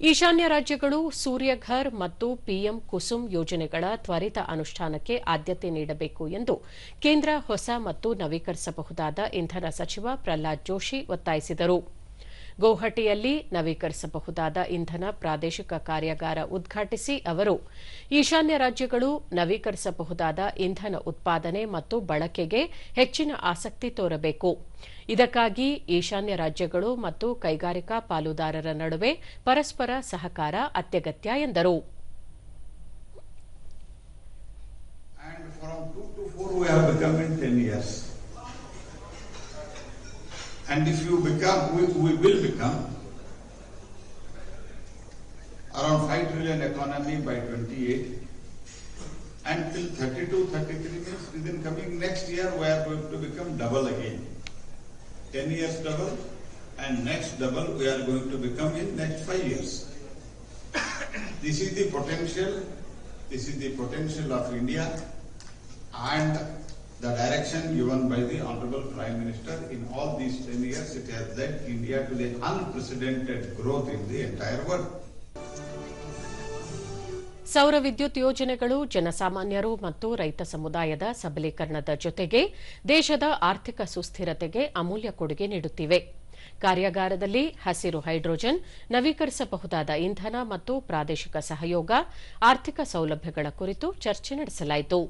ಈಶಾನ್ಯ ರಾಜ್ಯಗಳು ಸೂರ್ಯಘರ್ ಮತ್ತು ಪಿಎಂ ಕುಸುಮ್ ಯೋಜನೆಗಳ ತ್ವರಿತ ಅನುಷ್ಠಾನಕ್ಕೆ ಆದ್ಯತೆ ನೀಡಬೇಕು ಎಂದು ಕೇಂದ್ರ ಹೊಸ ಮತ್ತು ನವೀಕರಿಸಬಹುದಾದ ಇಂಧನ ಸಚಿವ ಪ್ರಹ್ಲಾದ್ ಜೋಶಿ ಒತ್ತಾಯಿಸಿದರು. ಗೌಹಟಿಯಲ್ಲಿ ನವೀಕರಿಸಬಹುದಾದ ಇಂಧನ ಪ್ರಾದೇಶಿಕ ಕಾರ್ಯಾಗಾರ ಉದ್ಘಾಟಿಸಿ ಅವರು ಈಶಾನ್ಯ ರಾಜ್ಯಗಳು ನವೀಕರಿಸಬಹುದಾದ ಇಂಧನ ಉತ್ಪಾದನೆ ಮತ್ತು ಬಳಕೆಗೆ ಹೆಚ್ಚಿನ ಆಸಕ್ತಿ ತೋರಬೇಕು ಇದಕ್ಕಾಗಿ ಈಶಾನ್ಯ ರಾಜ್ಯಗಳು ಮತ್ತು ಕೈಗಾರಿಕಾ ಪಾಲುದಾರರ ನಡುವೆ ಪರಸ್ಪರ ಸಹಕಾರ ಅತ್ಯಗತ್ಯ ಎಂದರು And from two to four, we have become in ten years. And if you become, we, we will become around five trillion economy by twenty-eight. And till 32, 33 means within coming next year, we are going to become double again. Ten years double, and next double we are going to become in next five years. This is the potential, this is the potential of India and the direction given by the Honorable Prime Minister in all these 10 years, it has led India to the unprecedented growth in the entire world. ಸೌರ ವಿದ್ಯುತ್ ಯೋಜನೆಗಳು ಜನಸಾಮಾನ್ಯರು ಮತ್ತು ರೈತ ಸಮುದಾಯದ ಸಬಲೀಕರಣದ ಜೊತೆಗೆ ದೇಶದ ಆರ್ಥಿಕ ಸುಸ್ಥಿರತೆಗೆ ಅಮೂಲ್ಯ ಕೊಡುಗೆ ನೀಡುತ್ತಿವೆ ಕಾರ್ಯಾಗಾರದಲ್ಲಿ ಹಸಿರು ಹೈಡ್ರೋಜನ್ ನವೀಕರಿಸಬಹುದಾದ ಇಂಧನ ಮತ್ತು ಪ್ರಾದೇಶಿಕ ಸಹಯೋಗ ಆರ್ಥಿಕ ಸೌಲಭ್ಯಗಳ ಕುರಿತು ಚರ್ಚೆ ನಡೆಸಲಾಯಿತು